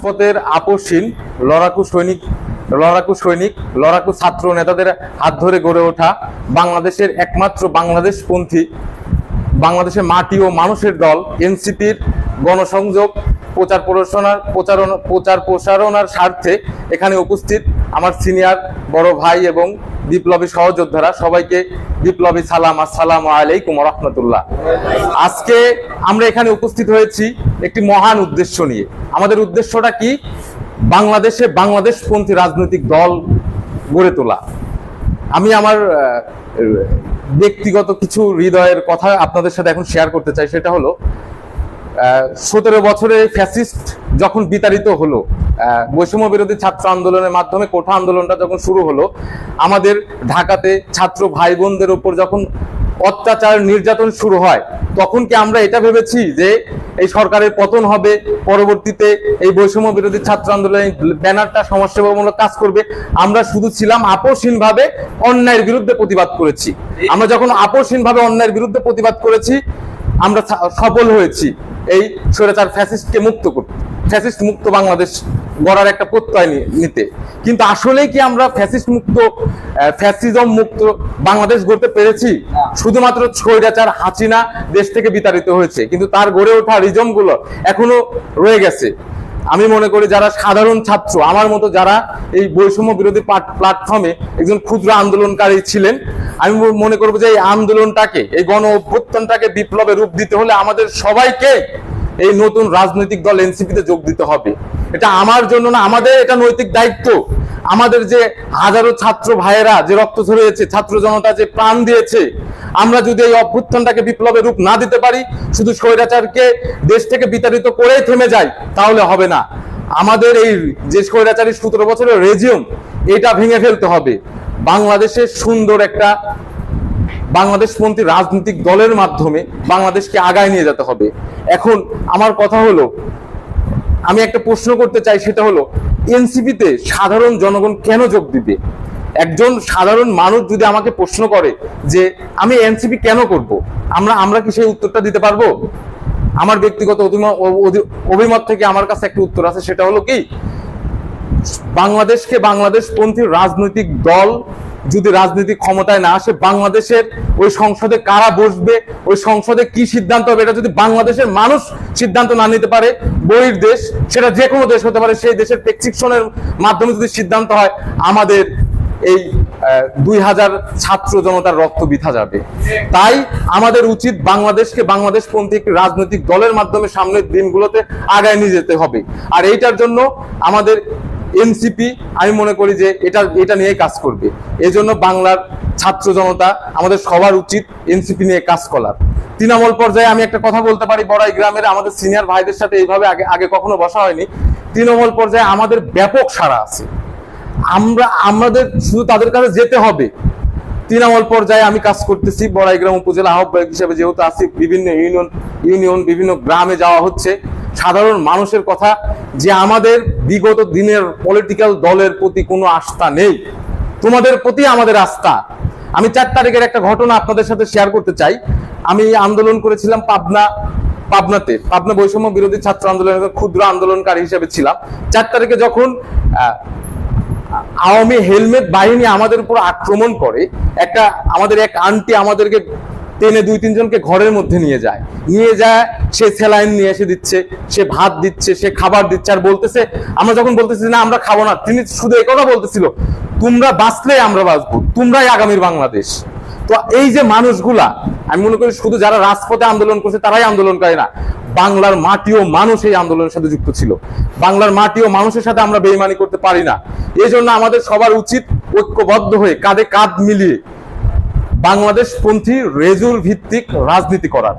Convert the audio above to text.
রাজপথের আপসীন লড়াকু সৈনিক লড়াকু সৈনিক, লড়াকু ছাত্র নেতাদের হাত ধরে গড়ে ওঠা বাংলাদেশের একমাত্র বাংলাদেশপন্থী, বাংলাদেশের মাটি ও মানুষের দল, এনসিপির গণসংযোগ, প্রচার প্রসারণার, প্রচারণা, প্রচার প্রসারণার স্বার্থে এখানে উপস্থিত আমার সিনিয়র বড় ভাই এবং বিপ্লবী সহযোদ্ধারা, সবাইকে বিপ্লবী সালাম, আসসালামু আলাইকুম রহমতুল্লাহ। আজকে আমরা এখানে উপস্থিত হয়েছি একটি মহান উদ্দেশ্য নিয়ে। আমাদের উদ্দেশ্যটা কি? বাংলাদেশে বাংলাদেশপন্থী রাজনৈতিক দল গড়ে তোলা। আমি আমার ব্যক্তিগত কিছু হৃদয়ের কথা আপনাদের সাথে এখন শেয়ার করতে চাই, সেটা হলো সতেরো বছরে ফ্যাসিস্ট যখন বিতাড়িত হলো বৈষম্য বিরোধী ছাত্র আন্দোলনের মাধ্যমে কোঠা আন্দোলনটা যখন শুরু হলো, আমাদের ঢাকাতে ছাত্র ভাই বোনদের উপর যখন অত্যাচার নির্যাতন শুরু হয়, তখন কি আমরা এটা ভেবেছি যে এই সরকারের পতন হবে, পরবর্তীতে এই বৈষম্য বিরোধী ছাত্র আন্দোলনে ব্যানারটা সমাজসেবামূলক কাজ করবে। আমরা শুধু ছিলাম আপোষহীনভাবে অন্যায়ের বিরুদ্ধে প্রতিবাদ করেছি। আমরা যখন আপোষহীনভাবে অন্যায়ের বিরুদ্ধে প্রতিবাদ করেছি, আমরা সফল হয়েছি। এই স্বৈরাচার ফ্যাসিস্টকে মুক্ত করতে। ফ্যাসিস্ট মুক্ত বাংলাদেশ গড়ার একটা প্রত্যয় নিতে। কিন্তু আসলেই কি আমরা ফ্যাসিস্ট মুক্ত ফ্যাসিজম মুক্ত বাংলাদেশ গড়তে পেরেছি? শুধুমাত্র স্বৈরাচার হাসিনা দেশ থেকে বিতাড়িত হয়েছে। কিন্তু তার গড়ে ওঠা রিজমগুলো এখনও রয়ে গেছে। আমি মনে করি যারা সাধারণ ছাত্র আমার মতো যারা এই বৈষম্য বিরোধী প্ল্যাটফর্মে একজন ক্ষুদ্র আন্দোলনকারী ছিলেন আমি মনে করব যে এই আন্দোলনটাকে এই গণ অভ্যুত্থানটাকে বিপ্লবে রূপ দিতে হলে আমাদের সবাইকে এই নতুন রাজনৈতিক দল এনসিপিতে যোগ দিতে হবে। এটা আমার জন্য না, আমাদের এটা নৈতিক দায়িত্ব। আমাদের যে হাজারো ছাত্র ভাইয়েরা যে রক্ত ঝরিয়েছে, ছাত্র জনতা যে প্রাণ দিয়েছে, আমরা যদি এই অভ্যুত্থানটাকে বিপ্লবের রূপ না দিতে পারি, শুধু স্বৈরাচারকে দেশ থেকে বিতাড়িত করেই থেমে যাই, তাহলে হবে না। আমাদের এই যে স্বৈরাচারী সতেরো বছরের রেজিউম, এটা ভেঙে ফেলতে হবে। বাংলাদেশের সুন্দর একটা বাংলাদেশপন্থী রাজনৈতিক দলের মাধ্যমে বাংলাদেশকে আগায় নিয়ে যেতে হবে। এখন আমার কথা হলো, আমি একটা প্রশ্ন করতে চাই, সেটা হলো, এনসিপিতে সাধারণ জনগণ কেন যোগ দিবে? একজন সাধারণ মানুষ যদি আমাকে প্রশ্ন করে যে, আমি এনসিপি কেন করব? আমরা আমরা কি সেই উত্তরটা দিতে পারব? আমার ব্যক্তিগত অভিমত থেকে আমার কাছে একটা উত্তর আছে, সেটা হলো কি, বাংলাদেশকে বাংলাদেশপন্থী রাজনৈতিক দল যদি রাজনৈতিক ক্ষমতায় না আসে, বাংলাদেশের ওই সংসদে কারা বসবে, ওই সংসদে কি সিদ্ধান্ত হবে, এটা যদি বাংলাদেশের মানুষ সিদ্ধান্ত না নিতে পারে, বহির দেশ, সেটা যে কোনো দেশ হতে পারে, সেই দেশের প্রেসক্রিপশনের মাধ্যমে যদি সিদ্ধান্ত হয়, আমাদের এই দুই হাজার ছাত্র জনতার রক্ত বৃথা যাবে। তাই আমাদের উচিত বাংলাদেশকে বাংলাদেশপন্থী একটি রাজনৈতিক দলের মাধ্যমে সামনের দিনগুলোতে আগায় নিয়ে যেতে হবে। আর এইটার জন্য আমাদের এনসিপি আমি মনে করি যে এটা এটা নিয়ে কাজ করবে। এই জন্য বাংলার ছাত্র জনতা, আমাদের সবার উচিত এনসিপি নিয়ে কাজ করার। তৃণমূল পর্যায়ে আমি একটা কথা বলতে পারি, বড়াই গ্রামের আমাদের সিনিয়র ভাইদের সাথে এইভাবে আগে আগে কখনো বসা হয়নি। তৃণমূল পর্যায়ে আমাদের ব্যাপক সারা আছে। আমরা, আমাদের শুধু তাদের কাছে যেতে হবে। তৃণমূল পর্যায়ে আমি কাজ করতেছি বড়াইগ্রাম উপজেলা আহ্বায়ক হিসেবে যেহেতু আছি, বিভিন্ন ইউনিয়ন ইউনিয়ন, বিভিন্ন গ্রামে যাওয়া হচ্ছে। সাধারণ মানুষের কথা যে আমাদের বিগত দিনের পলিটিক্যাল দলের প্রতি কোনো আস্থা নেই। তোমাদের প্রতি আমাদের আস্থা। আমি চার তারিখের একটা ঘটনা আপনাদের সাথে শেয়ার করতে চাই। আমি আন্দোলন করেছিলাম পাবনা, পাবনাতে। পাবনা বৈষম্য বিরোধী ছাত্র আন্দোলনের ক্ষুদ্র আন্দোলনকারী হিসেবে ছিলাম। চার তারিখে যখন আওয়ামী হেলমেট বাহিনী আমাদের উপর আক্রমণ করে, একটা আমাদের এক আন্টি আমাদেরকে টেনে দুই তিনজনকে ঘরের মধ্যে নিয়ে যায়। নিয়ে যায়, সে স্যালাইন নিয়ে এসে দিচ্ছে, সে ভাত দিচ্ছে, সে খাবার দিচ্ছে আর বলতেছে, আমরা যখন বলতেছি, না, আমরা খাব না। তিনি শুধু এই কথা বলতেছিল, তোমরা বাঁচলে আমরা বাঁচবো, তোমরাই আগামীর বাংলাদেশ। তো এই যে মানুষগুলা, আমি মনে করি শুধু যারা রাজপথে আন্দোলন করছে, তারাই আন্দোলন করে না। বাংলার মাটি ও মানুষ এই আন্দোলনের সাথে যুক্ত ছিল। বাংলার মাটি ও মানুষের সাথে আমরা বেইমানি করতে পারি না। এই জন্য আমাদের সবার উচিত ঐক্যবদ্ধ হয়ে কাঁধে কাঁধ মিলিয়ে বাংলাদেশ পন্থী রেজুল ভিত্তিক রাজনীতি করার।